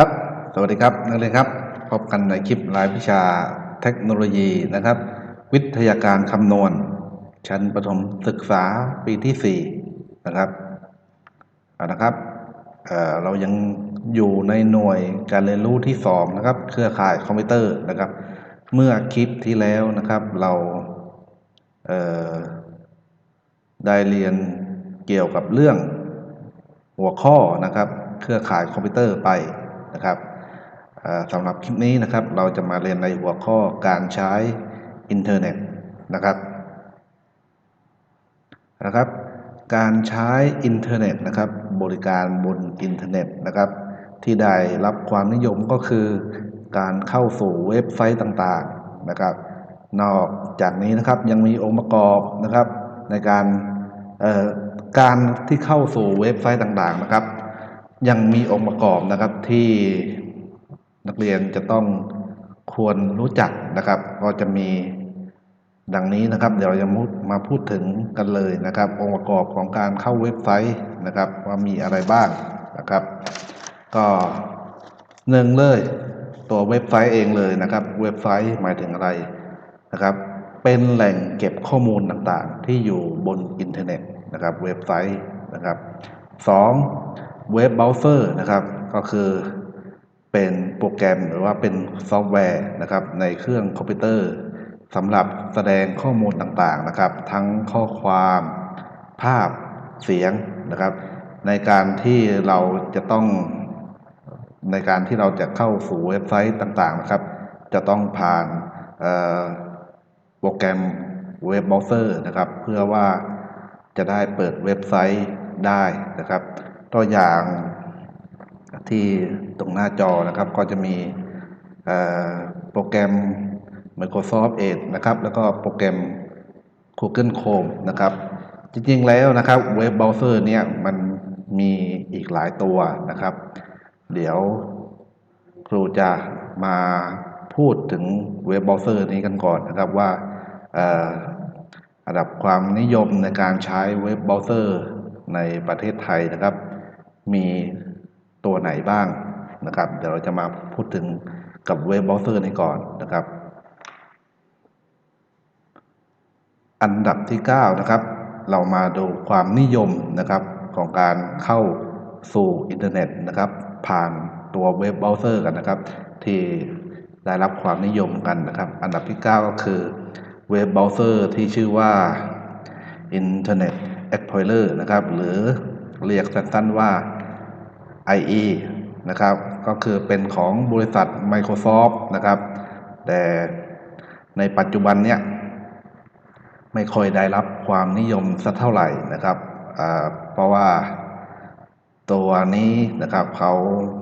ครับ สวัสดีครับนักเรียนครับพบกันในคลิปรายวิชาเทคโนโลยีนะครับ วิทยาการคำนวณ ชั้นประถมศึกษาปีที่ 4 นะครับนะครับเเรายังอยู่ในหน่วยการเรียนรู้ที่ 2 นะครับ เครือข่ายคอมพิวเตอร์นะครับ เมื่อคลิปที่แล้วนะครับเราเได้เรียนเกี่ยวกับเรื่องหัวข้อนะครับ เครือข่ายคอมพิวเตอร์ไป นะครับสำหรับคลิปนี้นะครับเราจะมาเรียนในหัวข้อการใช้อินเทอร์เน็ตนะครับนะครับการใช้อินเทอร์เน็ตนะครับบริการบนอินเทอร์เน็ตนะครับ ที่ได้รับความนิยมก็คือ การเข้าสู่เว็บไซต์ต่างๆนะครับ นอกจากนี้นะครับยังมีองค์ประกอบนะครับในการการที่เข้าสู่เว็บไซต์ต่างๆนะครับ ยังมีองค์ประกอบนะครับที่นักเรียนจะต้องควรรู้จักนะครับ ก็จะมีดังนี้นะครับ เดี๋ยวเราจะมุดมาพูดถึงกันเลยนะครับ องค์ประกอบของการเข้าเว็บไซต์นะครับ ว่ามีอะไรบ้างนะครับ ก็หนึ่งเลยตัวเว็บไซต์เองเลยนะครับ เว็บไซต์หมายถึงอะไรนะครับ เป็นแหล่งเก็บข้อมูลต่างๆ ที่อยู่บนอินเทอร์เน็ตนะครับ เว็บไซต์นะครับสอง เว็บเบราว์เซอร์นะครับ ก็คือเป็นโปรแกรมหรือว่าเป็นซอฟต์แวร์นะครับ ในเครื่องคอมพิวเตอร์สำหรับแสดงข้อมูลต่างๆนะครับ ทั้งข้อความ ภาพเสียงนะครับ ในการที่เราจะต้องในการที่เราจะเข้าสู่เว็บไซต์ต่างๆนะครับ จะต้องผ่านโปรแกรมเว็บเบราว์เซอร์นะครับ เพื่อว่าจะได้เปิดเว็บไซต์ได้นะครับ ตัวอย่างที่ตรงหน้าจอนะครับก็จะมีโปรแกรม Microsoft Edge นะครับแล้วก็โปรแกรม Google Chrome นะครับ จริงๆแล้วนะครับเว็บเบราว์เซอร์เนี่ยมันมีอีกหลายตัวนะครับ เดี๋ยวครูจะมาพูดถึงเว็บเบราว์เซอร์นี้กันก่อนนะครับว่าอ่อระดับความนิยมในการใช้เว็บเบราว์เซอร์ในประเทศไทยนะครับ มีตัวไหนบ้างนะครับ เดี๋ยวเราจะมาพูดถึงกับเว็บเบราว์เซอร์นี้ก่อนนะครับ อันดับที่ 9 นะครับ เรามาดูความนิยมนะครับของการเข้าสู่อินเทอร์เน็ตนะครับ ผ่านตัวเว็บเบราว์เซอร์กันนะครับ ที่ได้รับความนิยมกันนะครับ อันดับที่ 9 ก็คือเว็บเบราว์เซอร์ที่ชื่อว่า Internet Explorer นะครับ หรือเรียกสั้นๆว่า IE นะครับ ก็คือเป็นของบริษัท Microsoft นะครับ แต่ในปัจจุบันเนี่ยไม่ค่อยได้รับความนิยมสักเท่าไหร่นะครับอ่าเพราะว่าตัวนี้นะครับเขา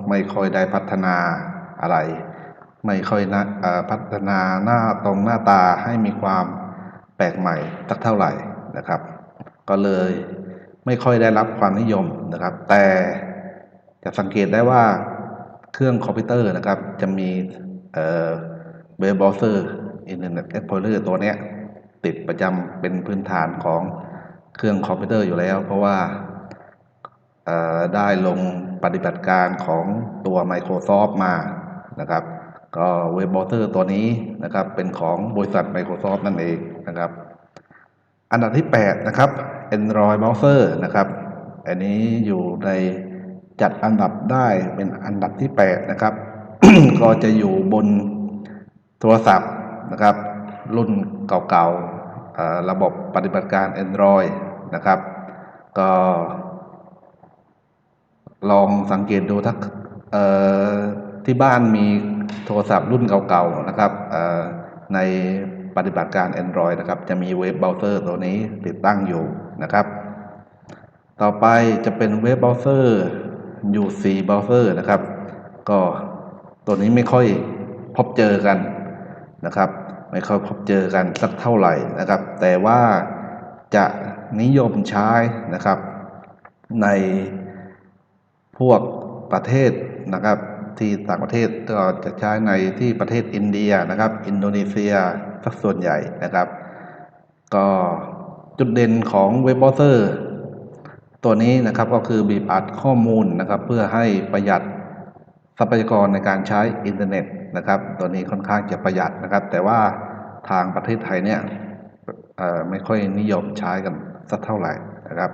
ไม่ค่อยได้พัฒนาอะไร ไม่ค่อยนะอ่าพัฒนาหน้าตรงหน้าตาให้มีความแปลกใหม่สักเท่าไหร่นะครับ ก็เลยไม่ค่อยได้รับความนิยมนะครับ แต่ จะสังเกตได้ว่าเครื่องคอมพิวเตอร์นะครับ จะมีเอ่อเว็บเบราว์เซอร์ Internet Explorer ตัวเนี้ยติดประจำเป็นพื้นฐานของเครื่องคอมพิวเตอร์อยู่แล้ว เพราะว่าได้ลงปฏิบัติการของตัว Microsoft มานะครับ ก็เว็บเบราว์เซอร์ตัวนี้นะครับเป็นของบริษัท Microsoft นั่นเองนะครับ อันดับที่ 8 นะครับ Android Browser นะครับ อันนี้อยู่ใน จัดอันดับได้เป็นอันดับที่ 8 นะครับ ก็จะอยู่บนโทรศัพท์นะครับ รุ่นเก่าๆระบบปฏิบัติการ Android นะครับ ก็ ลองสังเกตดูถ้าที่บ้านมีโทรศัพท์รุ่นเก่าๆนะครับในปฏิบัติการ Android นะครับ จะมีเว็บเบราว์เซอร์ตัวนี้ติดตั้งอยู่นะครับ ต่อไปจะเป็นเว็บเบราว์เซอร์ UC Browser นะครับ ก็ตัวนี้ไม่ค่อยพบเจอกันนะครับ ไม่ค่อยพบเจอกันสักเท่าไหร่นะครับ แต่ว่าจะนิยมใช้นะครับ ในพวกประเทศนะครับ ที่ต่างประเทศก็จะใช้ในที่ประเทศอินเดียนะครับ อินโดนีเซียสักส่วนใหญ่นะครับ ก็จุดเด่นของเว็บเบราว์เซอร์ ตัวนี้นะครับก็คือบีบอัดข้อมูลนะครับ เพื่อให้ประหยัดทรัพยากรในการใช้อินเทอร์เน็ตนะครับ ตัวนี้ค่อนข้างจะประหยัดนะครับ แต่ว่าทางประเทศไทยเนี่ยไม่ค่อยนิยมใช้กันสักเท่าไหร่นะครับ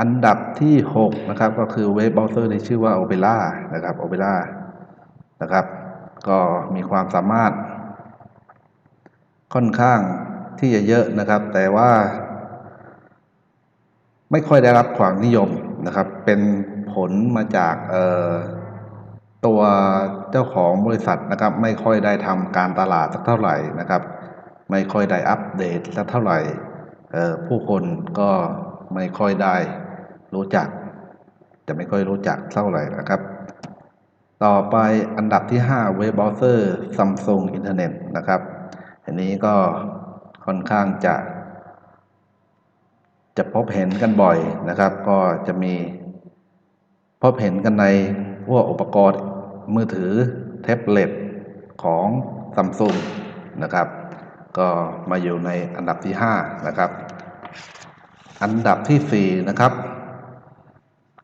อันดับที่ 6 นะครับ ก็คือเว็บเบราว์เซอร์ที่ชื่อว่า Opera นะครับ Opera นะครับ ก็มีความสามารถค่อนข้างที่จะเยอะนะครับ แต่ว่า ไม่ค่อยได้รับความนิยมนะครับ เป็นผลมาจากตัวเจ้าของบริษัทนะครับ ไม่ค่อยได้ทำการตลาดสักเท่าไหร่นะครับ ไม่ค่อยได้อัปเดตสักเท่าไหร่ผู้คนก็ไม่ค่อยได้รู้จัก จะไม่ค่อยรู้จักเท่าไหร่นะครับ ต่อไปอันดับที่ 5 เว็บเบราว์เซอร์ Samsung อินเทอร์เน็ตนะครับ อันนี้ก็ค่อนข้างจะ จะพบเห็นกันบ่อยนะครับ ก็จะมีพบเห็นกันในพวกอุปกรณ์มือถือแท็บเล็ตของ Samsung นะครับ ก็มาอยู่ในอันดับที่ 5 นะครับ อันดับที่ 4 นะครับ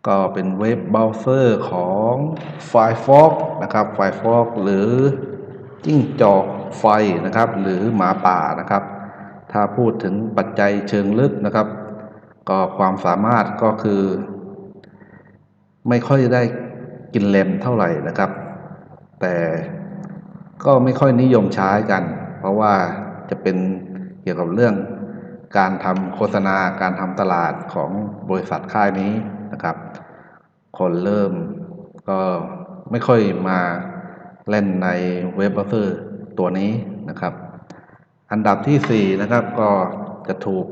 ก็เป็นเว็บเบราว์เซอร์ของ Firefox นะครับ Firefox หรือจิ้งจอกไฟนะครับ หรือหมาป่านะครับ ถ้าพูดถึงปัจจัยเชิงลึกนะครับ ก็ความสามารถก็คือ ไม่ค่อยได้กินเลมเท่าไหร่นะครับ แต่ก็ไม่ค่อยนิยมใช้กัน เพราะว่าจะเป็นเกี่ยวกับเรื่องการทำโฆษณาการทำตลาดของบริษัทค่ายนี้นะครับ คนเริ่มก็ไม่ค่อยมาเล่นในเว็บเบราว์เซอร์ตัวนี้นะครับ อันดับที่ 4 นะครับก็จะถูก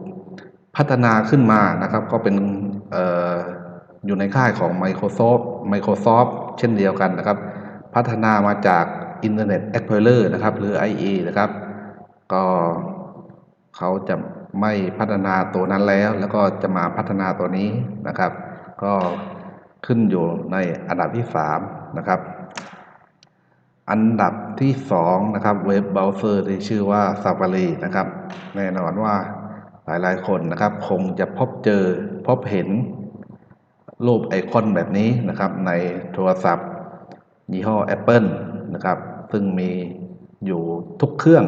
พัฒนาขึ้นมานะครับ ก็เป็นอออยู่ในค่ายของ Microsoft Microsoft เช่นเดียวกันนะครับ พัฒนามาจาก Internet Explorer นะครับ หรือ IE นะครับ ก็เขาจะไม่พัฒนาตัวนั้นแล้ว แล้วก็จะมาพัฒนาตัวนี้นะครับ ก็ขึ้นอยู่ในอันดับที่3นะครับ อันดับที่2นะครับเว็บเบราว์เซอร์ที่ชื่อว่า Safari นะครับ แน่นอนว่า หลายๆคนนะครับ คงจะพบเจอพบเห็นรูปไอคอนแบบนี้นะครับ ในโทรศัพท์ ยี่ห้อ Apple นะครับ ซึ่งมีอยู่ทุกเครื่อง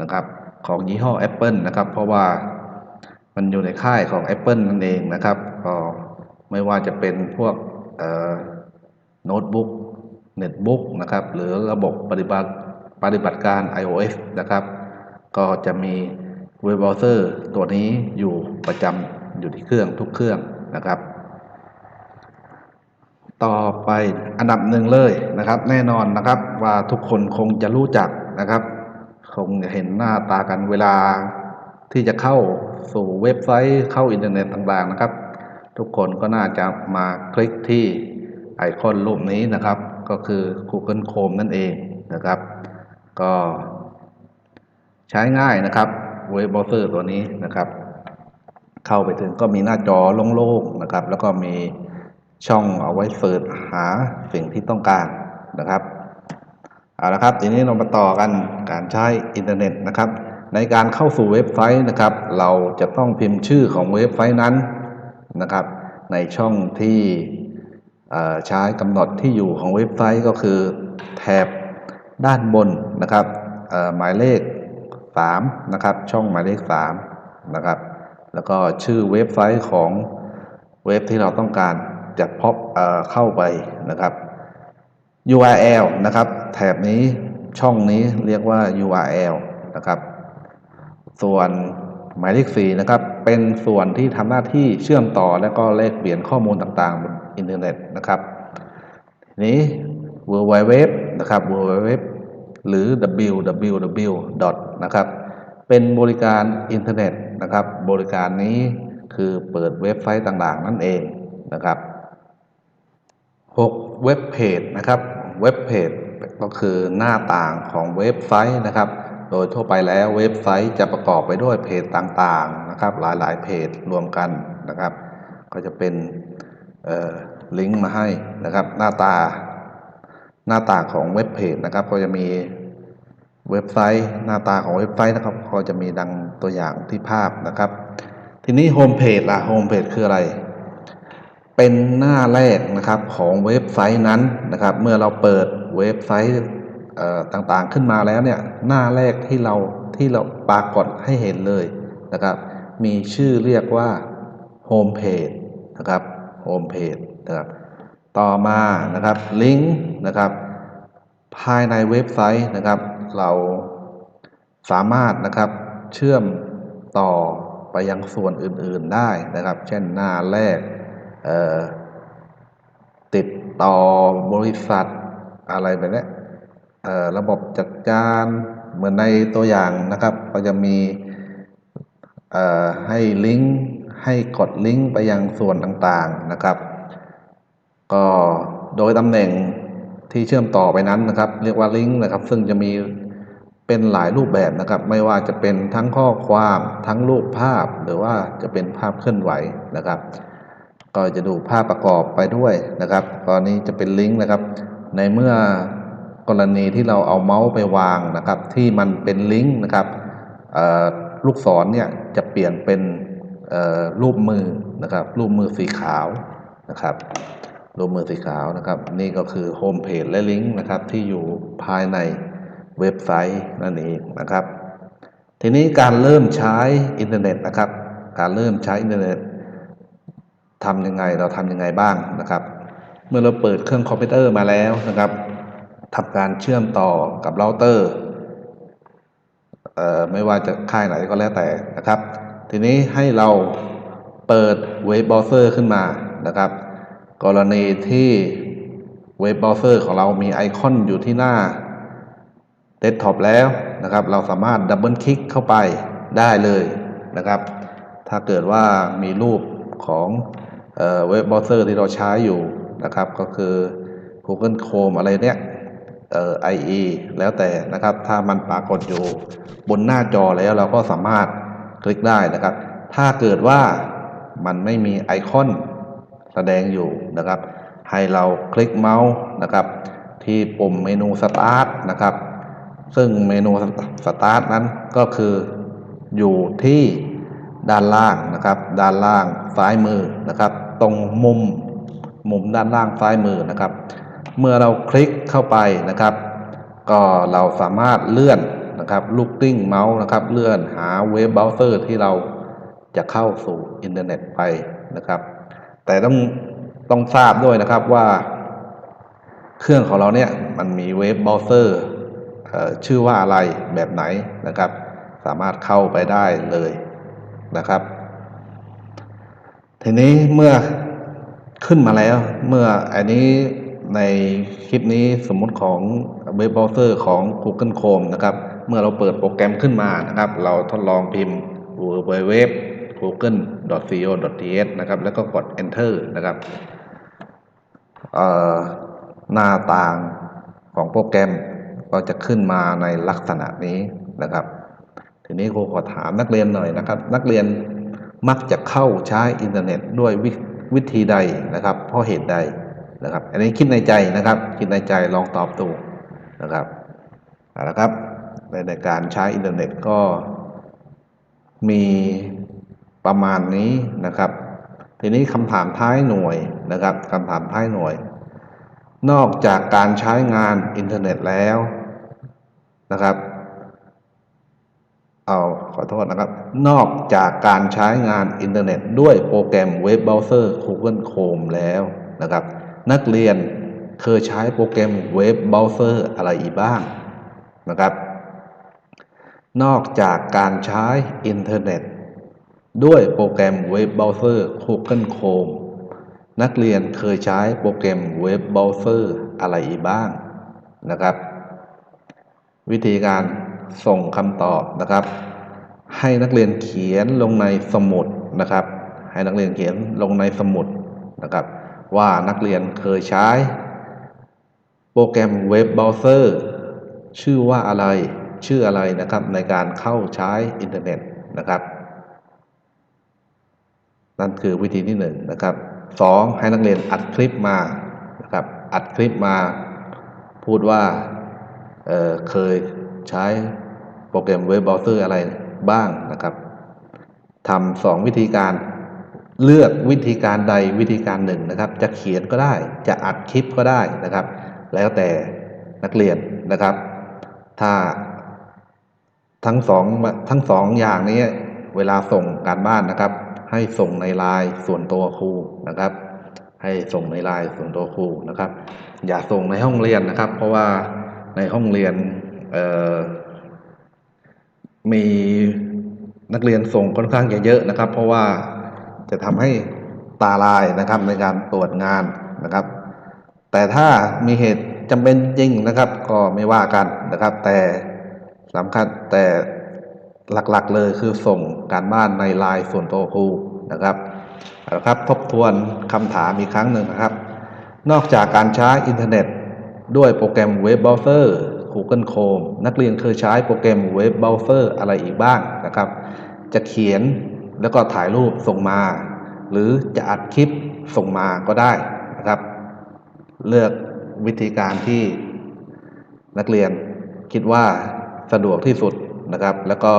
นะครับของยี่ห้อ Apple นะครับ เพราะว่ามันอยู่ในค่ายของ Apple นั่นเองนะครับก็ไม่ว่าจะเป็นพวกโน้ตบุ๊กเน็ตบุ๊กนะครับ หรือระบบปฏิบัติปฏิบัติการ iOS นะครับ ก็จะมี เว็บเบราว์เซอร์ตัวนี้อยู่ประจำอยู่ที่เครื่องทุกเครื่องนะครับ ต่อไปอันดับหนึ่งเลยนะครับ แน่นอนนะครับว่าทุกคนคงจะรู้จักนะครับ คงจะเห็นหน้าตากันเวลาที่จะเข้าสู่เว็บไซต์เข้าอินเทอร์เน็ตต่างๆนะครับ ทุกคนก็น่าจะมาคลิกที่ไอคอนรูปนี้นะครับ ก็คือ Google Chrome นั่นเองนะครับ ก็ใช้ง่ายนะครับ เว็บเบราว์เซอร์ตัวนี้นะครับ เข้าไปถึงก็มีหน้าจอโล่งๆนะครับ แล้วก็มีช่องเอาไว้เสิร์ชหาสิ่งที่ต้องการนะครับเอาละครับทีนี้เรามาต่อกันการใช้อินเทอร์เน็ตนะครับ ในการเข้าสู่เว็บไซต์นะครับ เราจะต้องพิมพ์ชื่อของเว็บไซต์นั้นนะครับ ในช่องที่ใช้กำหนดที่อยู่ของเว็บไซต์ก็คือแถบด้านบนนะครับหมายเลข 3นะครับช่องหมายเลข3นะครับแล้วก็ชื่อเว็บไซต์ของเว็บที่เราต้องการจะพบเเข้าไปนะครับ URL นะครับ แถบนี้ช่องนี้เรียกว่า URL นะครับ ส่วนหมายเลข4นะครับ เป็นส่วนที่ทำหน้าที่เชื่อมต่อและก็แลกเปลี่ยนข้อมูลต่างๆบนอินเทอร์เน็ตนะครับ นี้ www นะครับ www หรือ www. นะครับเป็นบริการอินเทอร์เน็ตนะครับ บริการนี้คือเปิดเว็บไซต์ต่างๆ นั่นเองนะครับ 6. เว็บเพจนะครับเว็บเพจก็คือหน้าต่างของเว็บไซต์นะครับ โดยทั่วไปแล้วเว็บไซต์จะประกอบไปด้วยเพจต่างๆนะครับ หลายๆเพจรวมกันนะครับ ก็จะเป็นลิงก์มาให้นะครับ หน้าตา หน้าต่างของเว็บเพจนะครับ ก็จะมีเว็บไซต์หน้าตาของเว็บไซต์นะครับ ก็จะมีดังตัวอย่างที่ภาพนะครับ ทีนี้โฮมเพจล่ะโฮมเพจคืออะไร เป็นหน้าแรกนะครับของเว็บไซต์นั้นนะครับ เมื่อเราเปิดเว็บไซต์ต่างๆขึ้นมาแล้วเนี่ยหน้าแรกที่เราที่เราปรากฏให้เห็นเลยนะครับ มีชื่อเรียกว่าโฮมเพจนะครับโฮมเพจนะครับ ต่อมานะครับลิงก์นะครับภายในเว็บไซต์นะครับ เราสามารถนะครับเชื่อมต่อไปยังส่วนอื่นๆได้นะครับ เช่นหน้าแรกติดต่อบริษัทอะไรแบบเนี้ยระบบจัดการเหมือนในตัวอย่างนะครับก็จะมีให้ลิงก์ให้กดลิงก์ไปยังส่วนต่างๆนะครับ ก็โดยตำแหน่งที่เชื่อมต่อไปนั้นนะครับ เรียกว่าลิงก์นะครับ ซึ่งจะมีเป็นหลายรูปแบบนะครับ ไม่ว่าจะเป็นทั้งข้อความทั้งรูปภาพ หรือว่าจะเป็นภาพเคลื่อนไหวนะครับ ก็จะดูภาพประกอบไปด้วยนะครับตอนนี้จะเป็นลิงก์นะครับ ในเมื่อกรณีที่เราเอาเมาส์ไปวางนะครับ ที่มันเป็นลิงก์นะครับลูกศรเนี่ยจะเปลี่ยนเป็นรูปมือนะครับ รูปมือสีขาวนะครับ รูปมือสีขาวนะครับ นี่ก็คือโฮมเพจและลิงก์นะครับที่อยู่ภายในเว็บไซต์นั่นเองนะครับ ทีนี้การเริ่มใช้อินเทอร์เน็ตนะครับ การเริ่มใช้อินเทอร์เน็ตทำยังไงเราทำยังไงบ้างนะครับ เมื่อเราเปิดเครื่องคอมพิวเตอร์มาแล้วนะครับทำการเชื่อมต่อกับเราเตอร์เอ่อไม่ว่าจะค่ายไหนก็แล้วแต่นะครับ ทีนี้ให้เราเปิดเว็บเบราว์เซอร์ขึ้นมานะครับ กรณีที่เว็บเบราว์เซอร์ของเรามีไอคอนอยู่ที่หน้าเดสก์ท็อปแล้วนะครับ เราสามารถดับเบิลคลิกเข้าไปได้เลยนะครับ ถ้าเกิดว่ามีรูปของเว็บเบราว์เซอร์ที่เราใช้อยู่นะครับ ก็คือ Google Chrome อะไรเนี้ยเอ่อ IE แล้วแต่นะครับ ถ้ามันปรากฏอยู่บนหน้าจอแล้วเราก็สามารถคลิกได้นะครับ ถ้าเกิดว่ามันไม่มีไอคอน แสดงอยู่นะครับ ให้เราคลิกเมาส์นะครับ ที่ปุ่มเมนูสตาร์ทนะครับ ซึ่งเมนูสตาร์ทนั้นก็คืออยู่ที่ด้านล่างนะครับ ด้านล่างซ้ายมือนะครับ ตรงมุมมุมด้านล่างซ้ายมือนะครับ เมื่อเราคลิกเข้าไปนะครับ ก็เราสามารถเลื่อนนะครับลูกติ้งเมาส์นะครับเลื่อนหาเว็บเบราว์เซอร์ที่เราจะเข้าสู่อินเทอร์เน็ตไปนะครับ แต่ต้องต้องทราบด้วยนะครับว่า เครื่องของเราเนี่ยมันมีเว็บเบราว์เซอร์ชื่อว่าอะไรแบบไหนนะครับ สามารถเข้าไปได้เลยนะครับ ทีนี้เมื่อขึ้นมาแล้ว เมื่ออันนี้ในคลิปนี้สมมุติของเว็บเบราว์เซอร์ของ Google Chrome นะครับ เมื่อเราเปิดโปรแกรมขึ้นมานะครับ เราทดลองพิมพ์ www google.co.th นะครับ แล้วก็กด enter นะครับหน้าต่างของโปรแกรมก็จะขึ้นมาในลักษณะนี้นะครับ ทีนี้ครูขอถามนักเรียนหน่อยนะครับ นักเรียนมักจะเข้าใช้อินเทอร์เน็ตด้วยวิวิธีใดนะครับ เพราะเหตุใดนะครับ อันนี้คิดในใจนะครับ คิดในใจลองตอบดูนะครับเอาละครับในในการใช้อินเทอร์เน็ตก็มี ประมาณนี้นะครับ ทีนี้คำถามท้ายหน่วยนะครับคำถามท้ายหน่วย นอกจากการใช้งานอินเทอร์เน็ตแล้วนะครับเอาขอโทษนะครับ นอกจากการใช้งานอินเทอร์เน็ต ด้วยโปรแกรมเว็บเบราว์เซอร์ Google Chrome แล้วนะครับ นักเรียนเคยใช้โปรแกรมเว็บเบราว์เซอร์อะไรอีกบ้างนะครับ นอกจากการใช้อินเทอร์เน็ต ด้วยโปรแกรมเว็บเบราว์เซอร์ Google Chrome นักเรียนเคยใช้โปรแกรมเว็บเบราว์เซอร์อะไรอีกบ้างนะครับ วิธีการส่งคำตอบนะครับ ให้นักเรียนเขียนลงในสมุดนะครับ ให้นักเรียนเขียนลงในสมุดนะครับ ว่านักเรียนเคยใช้ โปรแกรมเว็บเบราว์เซอร์ชื่อว่าอะไรชื่ออะไรนะครับในการเข้าใช้อินเทอร์เน็ตนะครับ นั่นคือวิธีที่หนึ่งนะครับสองให้นักเรียนอัดคลิปมานะครับอัดคลิปมาพูดว่าเเคยใช้โปรแกรมเว็บเบราว์เซอร์อะไรบ้างนะครับทำสองวิธีการเลือกวิธีการใดวิธีการหนึ่งนะครับ จะเขียนก็ได้จะอัดคลิปก็ได้นะครับ แล้วแต่นักเรียนนะครับ ถ้าทั้งสองทั้งสองอย่างนี้ เวลาส่งการบ้านนะครับ ให้ส่งในไลน์ส่วนตัวครูนะครับ ให้ส่งในไลน์ส่วนตัวครูนะครับ อย่าส่งในห้องเรียนนะครับ เพราะว่าในห้องเรียนมีนักเรียนส่งค่อนข้างจะเยอะนะครับ เพราะว่าจะทำให้ตาลายนะครับในการตรวจงานนะครับ แต่ถ้ามีเหตุจำเป็นจริงนะครับ ก็ไม่ว่ากันนะครับ แต่สำคัญแต่ หลักๆเลยคือส่งการบ้านในไลน์ส่วนตัวครูนะครับเอาละครับทบทวนคำถามอีกครั้งหนึ่งนะครับ นอกจากการใช้อินเทอร์เน็ต ด้วยโปรแกรมเว็บเบราว์เซอร์ Google Chrome นักเรียนเคยใช้โปรแกรมเว็บเบราว์เซอร์อะไรอีกบ้างนะครับ จะเขียนแล้วก็ถ่ายรูปส่งมา หรือจะอัดคลิปส่งมาก็ได้นะครับ เลือกวิธีการที่นักเรียนคิดว่าสะดวกที่สุด นะครับ แล้วก็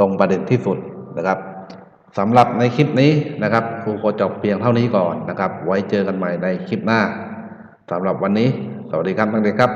ตรงประเด็นที่สุดนะครับสำหรับในคลิปนี้นะครับ ครูขอจบเพียงเท่านี้ก่อนนะครับ ไว้เจอกันใหม่ในคลิปหน้าสำหรับวันนี้ สวัสดีครับทั้งเด็กครับ